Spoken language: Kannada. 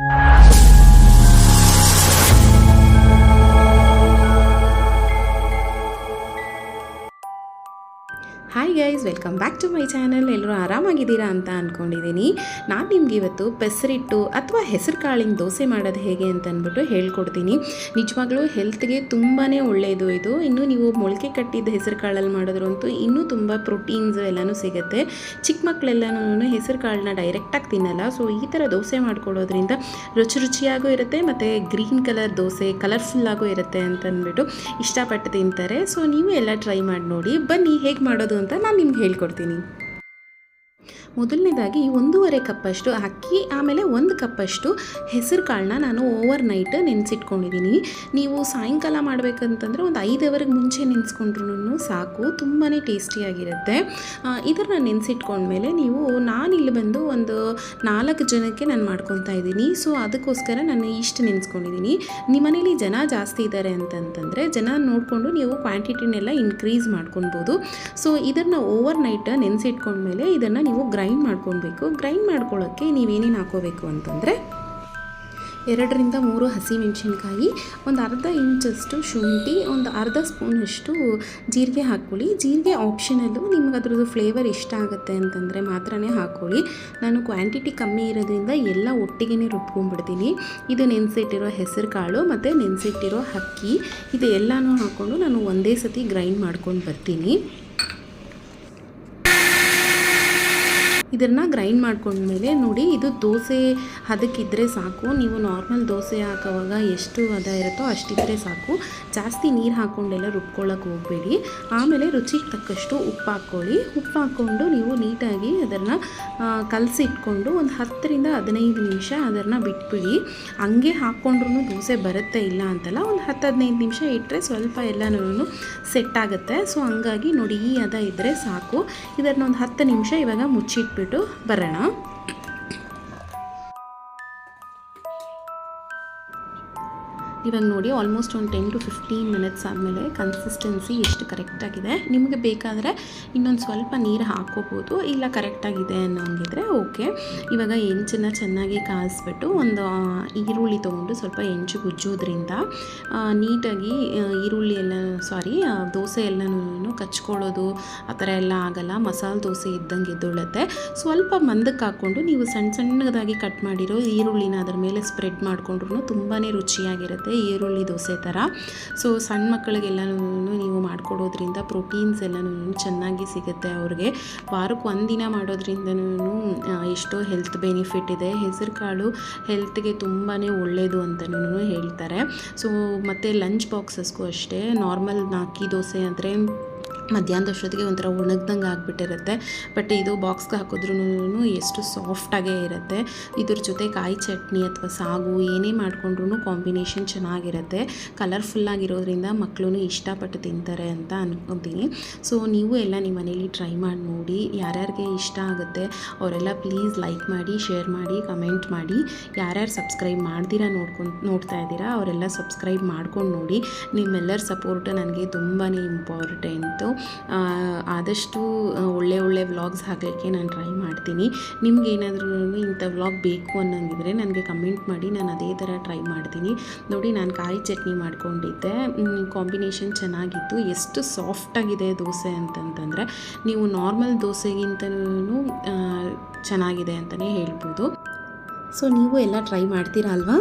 you hi guys welcome back to my channel ಎಲ್ಲರೂ ಆರಾಮಾಗಿದ್ದೀರಾ ಅಂತ ಅಂದ್ಕೊಂಡಿದ್ದೀನಿ ನಾನು ನಿಮ್ಗೆ ಇವತ್ತು ಪೆಸರಿಟ್ಟು ಅಥವಾ ಹೆಸರು ಕಾಳಿನ ದೋಸೆ ಮಾಡೋದು ಹೇಗೆ ಅಂತ ಅಂದ್ಬಿಟ್ಟು ಹೇಳ್ಕೊಡ್ತೀನಿ. ನಿಜವಾಗ್ಲೂ ಹೆಲ್ತ್ಗೆ ತುಂಬಾ ಒಳ್ಳೆಯದು ಇದು. ಇನ್ನು ನೀವು ಮೊಳಕೆ ಕಟ್ಟಿದ ಹೆಸರು ಕಾಳಲ್ಲಿ ಮಾಡಿದ್ರಂತೂ ಇನ್ನೂ ತುಂಬ ಪ್ರೋಟೀನ್ಸ್ ಎಲ್ಲನೂ ಸಿಗುತ್ತೆ. ಚಿಕ್ಕ ಮಕ್ಕಳೆಲ್ಲನೂ ಹೆಸರು ಕಾಳನ್ನ ಡೈರೆಕ್ಟಾಗಿ ತಿನ್ನಲ್ಲ. ಸೊ ಈ ಥರ ದೋಸೆ ಮಾಡ್ಕೊಡೋದ್ರಿಂದ ರುಚಿ ರುಚಿಯಾಗೂ ಇರುತ್ತೆ ಮತ್ತು ಗ್ರೀನ್ ಕಲರ್ ದೋಸೆ ಕಲರ್ಫುಲ್ಲಾಗೂ ಇರುತ್ತೆ ಅಂತಂದ್ಬಿಟ್ಟು ಇಷ್ಟಪಟ್ಟು ತಿಂತಾರೆ. ಸೊ ನೀವು ಎಲ್ಲ ಟ್ರೈ ಮಾಡಿ ನೋಡಿ. ಬನ್ನಿ, ಹೇಗೆ ಮಾಡೋದು ಅಂತ ನಾನು ನಿಮ್ಗೆ ಹೇಳ್ಕೊಡ್ತೀನಿ. ಮೊದಲನೇದಾಗಿ ಒಂದೂವರೆ ಕಪ್ಪಷ್ಟು ಅಕ್ಕಿ, ಆಮೇಲೆ ಒಂದು ಕಪ್ಪಷ್ಟು ಹೆಸರು ಕಾಳನ್ನ ನಾನು ಓವರ್ ನೈಟ್ ನೆನೆಸಿಟ್ಕೊಂಡಿದ್ದೀನಿ ನೀವು ಸಾಯಂಕಾಲ ಮಾಡಬೇಕಂತಂದ್ರೆ ಒಂದು ಐದು ಅವರ್ಗೆ ಮುಂಚೆ ನೆನೆಸ್ಕೊಂಡ್ರು ಸಾಕು ತುಂಬಾ ಟೇಸ್ಟಿಯಾಗಿರುತ್ತೆ ಇದನ್ನು ನೆನೆಸಿಟ್ಕೊಂಡ್ಮೇಲೆ ನೀವು ನಾನು ಇಲ್ಲಿ ಬಂದು ಒಂದು ನಾಲ್ಕು ಜನಕ್ಕೆ ನಾನು ಮಾಡ್ಕೊತಾ ಇದ್ದೀನಿ. ಸೊ, ಅದಕ್ಕೋಸ್ಕರ ನಾನು ಇಷ್ಟು ನೆನೆಸ್ಕೊಂಡಿದ್ದೀನಿ ನಿಮ್ಮ ಮನೇಲಿ ಜನ ಜಾಸ್ತಿ ಇದ್ದಾರೆ ಅಂತಂತಂದರೆ ಜನ ನೋಡಿಕೊಂಡು ನೀವು ಕ್ವಾಂಟಿಟಿನೆಲ್ಲ ಇನ್ಕ್ರೀಸ್ ಮಾಡ್ಕೊಳ್ಬೋದು. ಸೊ, ಇದನ್ನು ಓವರ್ ನೈಟ್ ನೆನೆಸಿಟ್ಕೊಂಡ್ಮೇಲೆ ಇದನ್ನು ನೀವು ಗ್ರೈಂಡ್ ಮಾಡ್ಕೊಳ್ಬೇಕು. ಗ್ರೈಂಡ್ ಮಾಡ್ಕೊಳ್ಳೋಕ್ಕೆ ನೀವೇನೇನು ಹಾಕೋಬೇಕು ಅಂತಂದರೆ, ಎರಡರಿಂದ ಮೂರು ಹಸಿಮೆಣಸಿನ್ಕಾಯಿ ಒಂದು ಅರ್ಧ ಇಂಚಷ್ಟು ಶುಂಠಿ, ಒಂದು ಅರ್ಧ ಸ್ಪೂನಷ್ಟು ಜೀರಿಗೆ ಹಾಕ್ಕೊಳ್ಳಿ. ಜೀರಿಗೆ ಆಪ್ಷನಲ್ಲು ನಿಮ್ಗೆ ಅದ್ರದ್ದು ಫ್ಲೇವರ್ ಇಷ್ಟ ಆಗುತ್ತೆ ಅಂತಂದರೆ ಮಾತ್ರನೇ ಹಾಕ್ಕೊಳ್ಳಿ. ನಾನು ಕ್ವಾಂಟಿಟಿ ಕಮ್ಮಿ ಇರೋದ್ರಿಂದ ಎಲ್ಲ ಒಟ್ಟಿಗೆ ರುಬ್ಕೊಂಡ್ಬಿಡ್ತೀನಿ. ಇದು ನೆನೆಸಿಟ್ಟಿರೋ ಹೆಸರು ಕಾಳು ಮತ್ತು ನೆನೆಸಿಟ್ಟಿರೋ ಅಕ್ಕಿ. ಇದು ಎಲ್ಲನೂ ಹಾಕ್ಕೊಂಡು ನಾನು ಒಂದೇ ಸತಿ ಗ್ರೈಂಡ್ ಮಾಡ್ಕೊಂಡು ಬರ್ತೀನಿ. ಇದನ್ನು ಗ್ರೈಂಡ್ ಮಾಡ್ಕೊಂಡ್ಮೇಲೆ ನೋಡಿ, ಇದು ದೋಸೆ ಹದಕ್ಕಿದ್ರೆ ಸಾಕು. ನೀವು ನಾರ್ಮಲ್ ದೋಸೆ ಹಾಕೋವಾಗ ಎಷ್ಟು ಅದ ಇರುತ್ತೋ ಅಷ್ಟಿದ್ರೆ ಸಾಕು. ಜಾಸ್ತಿ ನೀರು ಹಾಕ್ಕೊಂಡೆಲ್ಲ ರುಬ್ಕೊಳ್ಳೋಕೆ ಹೋಗಬೇಡಿ. ಆಮೇಲೆ ರುಚಿಗೆ ತಕ್ಕಷ್ಟು ಉಪ್ಪು ಹಾಕ್ಕೊಳ್ಳಿ. ಉಪ್ಪು ಹಾಕ್ಕೊಂಡು ನೀವು ನೀಟಾಗಿ ಅದನ್ನು ಕಲಸಿಟ್ಕೊಂಡು ಒಂದು ಹತ್ತರಿಂದ ಹದಿನೈದು ನಿಮಿಷ ಅದನ್ನು ಬಿಟ್ಬಿಡಿ. ಹಂಗೆ ಹಾಕ್ಕೊಂಡ್ರೂ ದೋಸೆ ಬರುತ್ತೆ ಇಲ್ಲ ಅಂತಲ್ಲ, ಒಂದು ಹತ್ತು ಹದಿನೈದು ನಿಮಿಷ ಇಟ್ಟರೆ ಸ್ವಲ್ಪ ಎಲ್ಲನೂ ಸೆಟ್ ಆಗುತ್ತೆ. ಸೊ ಹಂಗಾಗಿ ನೋಡಿ, ಈ ಅದ ಇದ್ದರೆ ಸಾಕು. ಇದನ್ನು ಒಂದು ಹತ್ತು ನಿಮಿಷ ಇವಾಗ ಮುಚ್ಚಿಟ್ಬಿಟ್ಟು ಬರೋಣ. ಇವಾಗ ನೋಡಿ ಆಲ್ಮೋಸ್ಟ್ ಒಂದು ಟೆನ್ ಟು ಫಿಫ್ಟೀನ್ ಮಿನಿಟ್ಸ್ ಆದಮೇಲೆ ಕನ್ಸಿಸ್ಟೆನ್ಸಿ ಎಷ್ಟು ಕರೆಕ್ಟಾಗಿದೆ ನಿಮಗೆ ಬೇಕಾದರೆ ಇನ್ನೊಂದು ಸ್ವಲ್ಪ ನೀರು ಹಾಕೋಬೋದು, ಇಲ್ಲ ಕರೆಕ್ಟಾಗಿದೆ ಅನ್ನೋಂಗಿದ್ರೆ ಓಕೆ ಇವಾಗ ಹೆಂಚನ್ನು ಚೆನ್ನಾಗಿ ಕಾಯಿಸ್ಬಿಟ್ಟು ಒಂದು ಈರುಳ್ಳಿ ತೊಗೊಂಡು ಸ್ವಲ್ಪ ಹೆಂಚು ಗುಜ್ಜೋದ್ರಿಂದ ನೀಟಾಗಿ ಈರುಳ್ಳಿ ಎಲ್ಲ ಸಾರಿ ದೋಸೆ ಎಲ್ಲನೂ ಕಚ್ಕೊಳ್ಳೋದು, ಆ ಥರ ಎಲ್ಲ ಆಗಲ್ಲ. ಮಸಾಲೆ ದೋಸೆ ಇದ್ದಂಗೆ ಎದ್ದೊಳುತ್ತೆ. ಸ್ವಲ್ಪ ಮಂದಕ್ಕೆ ಹಾಕ್ಕೊಂಡು ನೀವು ಸಣ್ಣ ಸಣ್ಣದಾಗಿ ಕಟ್ ಮಾಡಿರೋ ಈರುಳ್ಳಿನ ಅದರ ಮೇಲೆ ಸ್ಪ್ರೆಡ್ ಮಾಡಿಕೊಂಡ್ರು ತುಂಬಾ ರುಚಿಯಾಗಿರುತ್ತೆ. ಈರುಳ್ಳಿ ದೋಸೆ ಥರ ಸೊ ಸಣ್ಣ ಮಕ್ಕಳಿಗೆಲ್ಲನೂ ನೀವು ಮಾಡಿಕೊಡೋದ್ರಿಂದ ಪ್ರೋಟೀನ್ಸ್ ಎಲ್ಲನೂ ಚೆನ್ನಾಗಿ ಸಿಗುತ್ತೆ ಅವ್ರಿಗೆ. ವಾರಕ್ಕೆ ಒಂದಿನ ಮಾಡೋದ್ರಿಂದನೂ ಎಷ್ಟೋ ಹೆಲ್ತ್ ಬೆನಿಫಿಟ್ ಇದೆ. ಹೆಸರು ಕಾಳು ಹೆಲ್ತ್ಗೆ ತುಂಬಾ ಒಳ್ಳೆಯದು ಅಂತಲೂ ಹೇಳ್ತಾರೆ. ಸೊ ಮತ್ತು ಲಂಚ್ ಬಾಕ್ಸಸ್ಗೂ ಅಷ್ಟೇ. ನಾರ್ಮಲ್ ಅಕ್ಕಿ ದೋಸೆ ಅಂದರೆ ಮಧ್ಯಾಹ್ನದಷ್ಟೊತ್ತಿಗೆ ಒಂಥರ ಒಣಗ್ದಂಗೆ ಆಗಿಬಿಟ್ಟಿರುತ್ತೆ. ಬಟ್ ಇದು ಬಾಕ್ಸ್ಗೆ ಹಾಕಿದ್ರೂ ಎಷ್ಟು ಸಾಫ್ಟಾಗೇ ಇರುತ್ತೆ. ಇದ್ರ ಜೊತೆ ಕಾಯಿ ಚಟ್ನಿ ಅಥವಾ ಸಾಗು ಏನೇ ಮಾಡಿಕೊಂಡ್ರು ಕಾಂಬಿನೇಷನ್ ಚೆನ್ನಾಗಿರುತ್ತೆ. ಕಲರ್ಫುಲ್ಲಾಗಿರೋದ್ರಿಂದ ಮಕ್ಕಳು ಇಷ್ಟಪಟ್ಟು ತಿಂತಾರೆ ಅಂತ ಅನ್ಕೊತೀನಿ. ಸೊ ನೀವು ಎಲ್ಲ ನಿಮ್ಮ ಮನೇಲಿ ಟ್ರೈ ಮಾಡಿ ನೋಡಿ ಯಾರ್ಯಾರಿಗೆ ಇಷ್ಟ ಆಗುತ್ತೆ ಅವರೆಲ್ಲ ಪ್ಲೀಸ್ ಲೈಕ್ ಮಾಡಿ ಶೇರ್ ಮಾಡಿ ಕಮೆಂಟ್ ಮಾಡಿ. ಯಾರ್ಯಾರು ಸಬ್ಸ್ಕ್ರೈಬ್ ಮಾಡ್ದಿರಾ ನೋಡ್ಕೊಂಡು, ನೋಡ್ತಾ ಇದ್ದೀರಾ ಅವರೆಲ್ಲ ಸಬ್ಸ್ಕ್ರೈಬ್ ಮಾಡ್ಕೊಂಡು ನೋಡಿ. ನಿಮ್ಮೆಲ್ಲರ ಸಪೋರ್ಟ್ ನನಗೆ ತುಂಬಾ ಇಂಪಾರ್ಟೆಂಟು ಆದಷ್ಟು ಒಳ್ಳೆ ಒಳ್ಳೆ ವ್ಲಾಗ್ಸ್ ಹಾಕಲಿಕ್ಕೆ ನಾನು ಟ್ರೈ ಮಾಡ್ತೀನಿ. ನಿಮ್ಗೆ ಏನಾದರೂ ಇಂಥ ವ್ಲಾಗ್ ಬೇಕು ಅನ್ನೋಂಗಿದ್ರೆ ನನಗೆ ಕಮೆಂಟ್ ಮಾಡಿ, ನಾನು ಅದೇ ಥರ ಟ್ರೈ ಮಾಡ್ತೀನಿ. ನೋಡಿ, ನಾನು ಕಾಯಿ ಚಟ್ನಿ ಮಾಡ್ಕೊಂಡಿದ್ದೆ. ಕಾಂಬಿನೇಷನ್ ಚೆನ್ನಾಗಿತ್ತು. ಎಷ್ಟು ಸಾಫ್ಟಾಗಿದೆ ದೋಸೆ ಅಂತಂತಂದರೆ, ನೀವು ನಾರ್ಮಲ್ ದೋಸೆಗಿಂತನೂ ಚೆನ್ನಾಗಿದೆ ಅಂತಲೇ ಹೇಳ್ಬೋದು. ಸೊ ನೀವು ಎಲ್ಲ ಟ್ರೈ ಮಾಡ್ತೀರಾ ಅಲ್ವಾ?